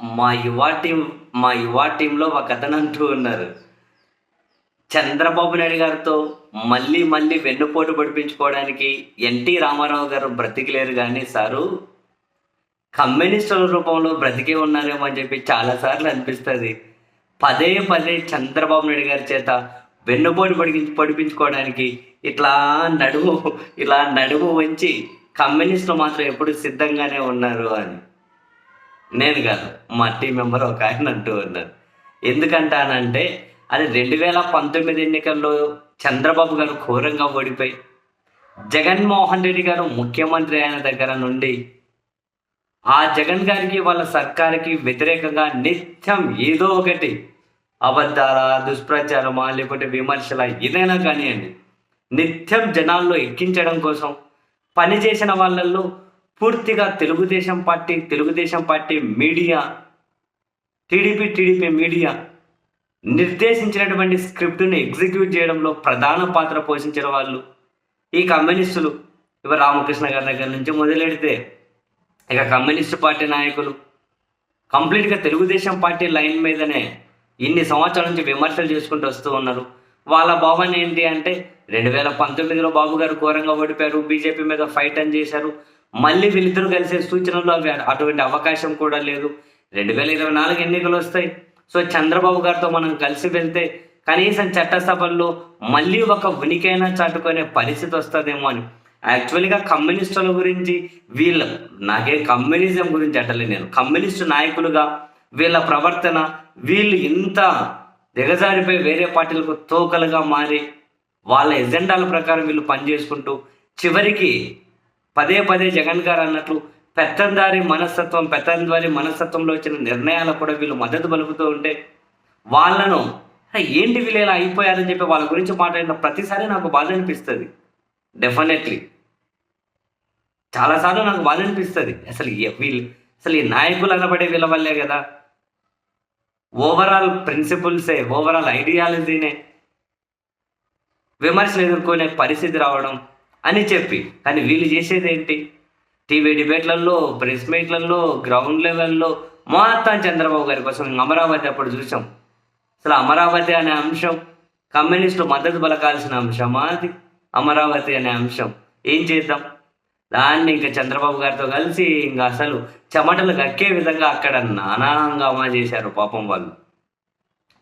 మా యువ టీం మా యువ టీంలో ఒక అతను అంటూ ఉన్నారు. చంద్రబాబు నాయుడు గారితో మళ్ళీ మళ్ళీ వెన్నుపోటు పడిపించుకోవడానికి ఎన్టీ రామారావు గారు బ్రతికిలేరు కానీ సారు కమ్యూనిస్టుల రూపంలో బ్రతికే ఉన్నారేమో అని చెప్పి చాలాసార్లు అనిపిస్తుంది. పదే పదే చంద్రబాబు నాయుడు గారి చేత వెన్నుపోటు పడి పడిపించుకోవడానికి ఇట్లా నడుము ఇలా నడుము వంచి కమ్యూనిస్టులు మాత్రం ఎప్పుడు సిద్ధంగానే ఉన్నారు అని. నేను కాదు మా టీం మెంబర్ ఒక ఆయన అంటూ ఉన్నారు. ఎందుకంటానంటే అది రెండు వేల పంతొమ్మిది ఎన్నికల్లో చంద్రబాబు గారు ఘోరంగా ఓడిపోయి జగన్మోహన్ రెడ్డి గారు ముఖ్యమంత్రి అయిన దగ్గర నుండి ఆ జగన్ గారికి వాళ్ళ సర్కారుకి వ్యతిరేకంగా నిత్యం ఏదో ఒకటి అబద్ధాల దుష్ప్రచారమా లేకుంటే విమర్శల ఏదైనా కానివ్వండి నిత్యం జనాల్లో ఎక్కించడం కోసం పనిచేసిన వాళ్ళల్లో పూర్తిగా Telugudesam party Telugudesam party media TDP TDP media నిర్దేశించినటువంటి స్క్రిప్ట్ను ఎగ్జిక్యూట్ చేయడంలో ప్రధాన పాత్ర పోషించిన వాళ్ళు ఈ కమ్యూనిస్టులు. ఇవ రామకృష్ణ గారి దగ్గర నుంచి మొదలెడితే ఇక కమ్యూనిస్టు పార్టీ నాయకులు కంప్లీట్గా తెలుగుదేశం పార్టీ లైన్ మీదనే ఇన్ని సంవత్సరాల నుంచి విమర్శలు చేసుకుంటూ వస్తూ ఉన్నారు. వాళ్ళ భావన ఏంటి అంటే రెండు వేల పంతొమ్మిదిలో బాబు గారు ఘోరంగా ఓడిపోయారు బీజేపీ మీద ఫైట్ అని చేశారు మళ్ళీ వీళ్ళిద్దరూ కలిసే సూచనలు అవి అటువంటి అవకాశం కూడా లేదు. రెండు వేల ఇరవై నాలుగు ఎన్నికలు వస్తాయి. సో చంద్రబాబు గారితో మనం కలిసి వెళ్తే కనీసం చట్టసభల్లో మళ్ళీ ఒక ఉనికైనా చాటుకునే పరిస్థితి వస్తుందేమో అని. యాక్చువల్గా కమ్యూనిస్టుల గురించి వీళ్ళ నాకే కమ్యూనిజం గురించి అంటలే నేను. కమ్యూనిస్టు నాయకులుగా వీళ్ళ ప్రవర్తన వీళ్ళు ఇంత దిగజారిపోయి వేరే పార్టీలకు తోకలుగా మారి వాళ్ళ ఎజెండాల ప్రకారం వీళ్ళు పనిచేసుకుంటూ చివరికి పదే పదే జగన్ గారు అన్నట్లు పెత్తందారి మనస్తత్వం పెత్తందారి మనస్తత్వంలో వచ్చిన నిర్ణయాలకు కూడా వీళ్ళు మద్దతు పలుకుతూ ఉంటే వాళ్ళను ఏంటి వీళ్ళు ఇలా అయిపోయారని చెప్పి వాళ్ళ గురించి మాట్లాడిన ప్రతిసారి నాకు బాధ అనిపిస్తుంది డెఫినెట్లీ చాలాసార్లు నాకు బాధ అనిపిస్తుంది అసలు వీళ్ళు అసలు ఈ నాయకులు అనబడే వీళ్ళ వల్లే కదా. ఓవరాల్ ప్రిన్సిపల్సే ఓవరాల్ ఐడియాలజీనే విమర్శలు ఎదుర్కొనే పరిస్థితి రావడం అని చెప్పి. కానీ వీళ్ళు చేసేది ఏంటి? టీవీ డిబేట్లలో ప్రెస్ మీట్లలో గ్రౌండ్ లెవెల్లో మొత్తం చంద్రబాబు గారి కోసం అమరావతి అప్పుడు చూసాం. అసలు అమరావతి అనే అంశం కమ్యూనిస్టులు మద్దతు పలకాల్సిన అంశమా అది? అమరావతి అనే అంశం. ఏం చేద్దాం? దాన్ని ఇంకా చంద్రబాబు గారితో కలిసి ఇంకా అసలు చెమటలు కక్కే విధంగా అక్కడ నానా హంగామా చేశారు పాపం వాళ్ళు.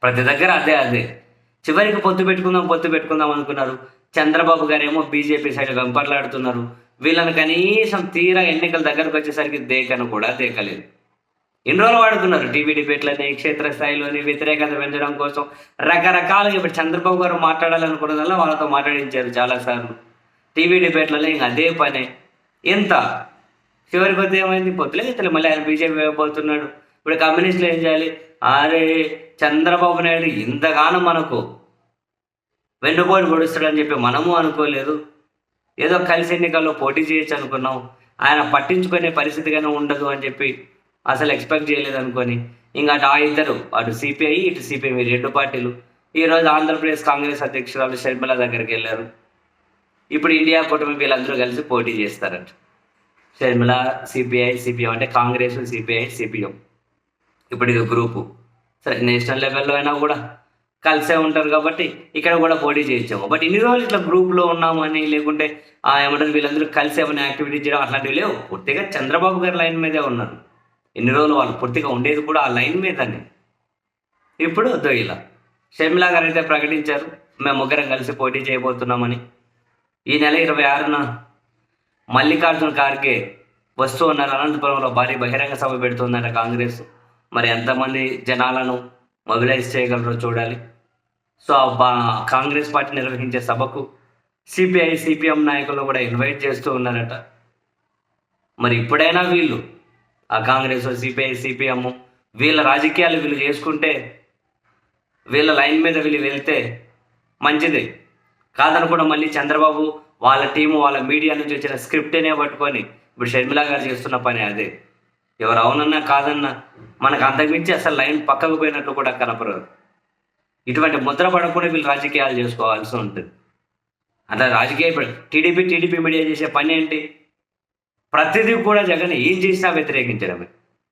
ప్రతి దగ్గర అదే అదే. చివరికి పొత్తు పెట్టుకుందాం పొత్తు పెట్టుకుందాం అనుకున్నారు. చంద్రబాబు గారు ఏమో బీజేపీ సైడ్ వెంపట్లాడుతున్నారు వీళ్ళని కనీసం తీరా ఎన్నికల దగ్గరకు వచ్చేసరికి దేకను కూడా దేకలేదు. ఎన్ని రోజులు వాడుకున్నారు టీవీ డిబేట్లని క్షేత్ర స్థాయిలోని వ్యతిరేకత పెంచడం కోసం. రకరకాలుగా ఇప్పుడు చంద్రబాబు గారు మాట్లాడాలనుకున్నదల్లా వాళ్ళతో మాట్లాడించారు చాలాసార్లు. టీవీ డిబేట్లలో ఇంకా అదే పనే. ఎంత చివరికి వస్తే ఏమైంది? పొత్తులే ఇతలే మళ్ళీ ఆయన బీజేపీ పోతున్నాడు. ఇప్పుడు కమ్యూనిస్టులు ఏం చేయాలి? అరే చంద్రబాబు నాయుడు ఇంతగానో మనకు వెన్నుపోటు పొడుస్తాడని చెప్పి మనము అనుకోలేదు. ఏదో కలిసి ఎన్నికల్లో పోటీ చేయొచ్చు అనుకున్నాం. ఆయన పట్టించుకునే పరిస్థితిగానే ఉండదు అని చెప్పి అసలు ఎక్స్పెక్ట్ చేయలేదు అనుకొని ఇంకా అటు ఆ ఇద్దరు అటు సిపిఐ ఇటు సిపిఎం రెండు పార్టీలు. ఈరోజు ఆంధ్రప్రదేశ్ కాంగ్రెస్ అధ్యక్షురాలు షర్మిల దగ్గరికి వెళ్ళారు. ఇప్పుడు ఇండియా కూటమి వీళ్ళందరూ కలిసి పోటీ చేస్తారంట. షర్మిల సిపిఐ సిపిఎం అంటే కాంగ్రెస్ సిపిఐ సిపిఎం ఇప్పుడు ఇది గ్రూపు. సరే నేషనల్ లెవెల్లో అయినా కూడా కలిసే ఉంటారు కాబట్టి ఇక్కడ కూడా పోటీ చేయించాము. బట్ ఇన్ని రోజులు ఇట్లా గ్రూప్లో ఉన్నామని లేకుంటే ఆ ఏమంటారు వీళ్ళందరూ కలిసి ఏమైనా యాక్టివిటీ చేయడం అట్లాంటివి లేవు. పూర్తిగా చంద్రబాబు గారి లైన్ మీదే ఉన్నారు. ఇన్ని రోజులు వాళ్ళు పూర్తిగా ఉండేది కూడా ఆ లైన్ మీదనే. ఇప్పుడు వద్దు ఇలా. షర్మిలా గారు అయితే ప్రకటించారు మేము ముగ్గురం కలిసి పోటీ చేయబోతున్నామని. ఈ నెల ఇరవై ఆరున మల్లికార్జున ఖార్గే వస్తూ ఉన్నారు. అనంతపురంలో భారీ బహిరంగ సభ పెడుతుందట కాంగ్రెస్. మరి ఎంతమంది జనాలను మొబిలైజ్ చేయగలరో చూడాలి. సో ఆ బా- కాంగ్రెస్ పార్టీ నిర్వహించే సభకు సిపిఐ సిపిఎం నాయకులు కూడా ఇన్వైట్ చేస్తూ ఉన్నారట. మరి ఇప్పుడైనా వీళ్ళు ఆ కాంగ్రెస్ సిపిఐ సిపిఎం వీళ్ళ రాజకీయాలు వీళ్ళు చేసుకుంటే వీళ్ళ లైన్ మీద వీళ్ళు వెళ్తే మంచిది. కాదనుకోవడం మళ్ళీ చంద్రబాబు వాళ్ళ టీము వాళ్ళ మీడియా నుంచి వచ్చిన స్క్రిప్టేనే పట్టుకొని ఇప్పుడు షర్మిల గారు చేస్తున్న పని అదే. ఎవరు అవునన్నా కాదన్నా మనకు అంతకుమించి అసలు లైన్ పక్కకు పోయినట్టు కూడా కనపడదు. ఇటువంటి ముద్ర పడకుండా వీళ్ళు రాజకీయాలు చేసుకోవాల్సి ఉంటుంది. అంటే రాజకీయ టీడీపీ టీడీపీ మీడియా చేసే పని ఏంటి? ప్రతిదీ కూడా జగన్ ఏం చేసినా వ్యతిరేకించడమే.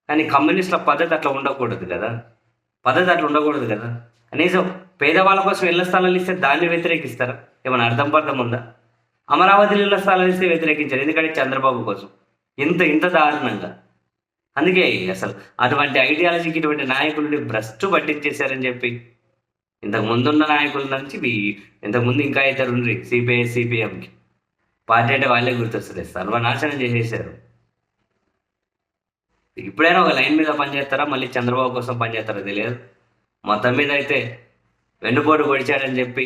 కానీ కమ్యూనిస్టుల పద్ధతి అట్లా ఉండకూడదు కదా. పద్ధతి అట్లా ఉండకూడదు కదా. కనీసం పేదవాళ్ళ కోసం ఇళ్ళ స్థలాలు ఇస్తే దాన్ని వ్యతిరేకిస్తారా? ఏమైనా అర్థం పర్థం ఉందా? అమరావతిలో ఇళ్ళ స్థలాలు ఇస్తే వ్యతిరేకించారు. ఎందుకంటే చంద్రబాబు కోసం. ఇంత ఇంత దారుణంగా. అందుకే అసలు అటువంటి ఐడియాలజీకి ఇటువంటి నాయకులని భ్రష్టు పట్టించేశారని చెప్పి. ఇంతకు ముందున్న నాయకుల నుంచి ఇంతకుముందు ఇంతకు ముందు ఇంకా ఇద్దరు ఉండ్రి సిపిఐ సిపిఎంకి పార్టీ అంటే వాళ్ళే గుర్తొస్తుంది సర్వనాశనం చేసేసారు ఇప్పుడైనా ఒక లైన్ మీద పనిచేస్తారా? మళ్ళీ చంద్రబాబు కోసం పనిచేస్తారో తెలియదు. మొత్తం మీద అయితే వెన్నుపోటు పొడిచాడని చెప్పి.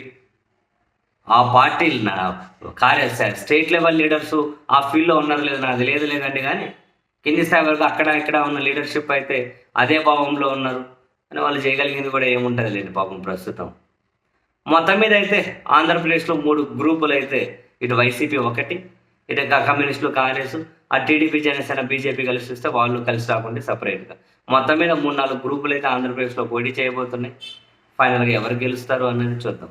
ఆ పార్టీ నా కార్య స్టేట్ లెవెల్ లీడర్స్ ఆ ఫీల్డ్లో ఉన్నారు లేదు నాకు తెలియదు లేదండి కానీ కింది స్థాయి వరకు అక్కడ ఇక్కడ ఉన్న లీడర్షిప్ అయితే అదే భావంలో ఉన్నారు అని వాళ్ళు చేయగలిగింది కూడా ఏముంటుంది లేండి పాపం ప్రస్తుతం. మొత్తం మీద అయితే ఆంధ్రప్రదేశ్లో మూడు గ్రూపులు అయితే ఇటు వైసీపీ ఒకటి ఇటు కమ్యూనిస్టులు కాంగ్రెస్ ఆ టీడీపీ జనసేన బీజేపీ కలిసి వస్తే వాళ్ళు కలిసి రాకుండా సపరేట్గా మొత్తం మీద మూడు నాలుగు గ్రూపులు అయితే ఆంధ్రప్రదేశ్లో పోటీ చేయబోతున్నాయి. ఫైనల్గా ఎవరు గెలుస్తారు అన్నది చూద్దాం.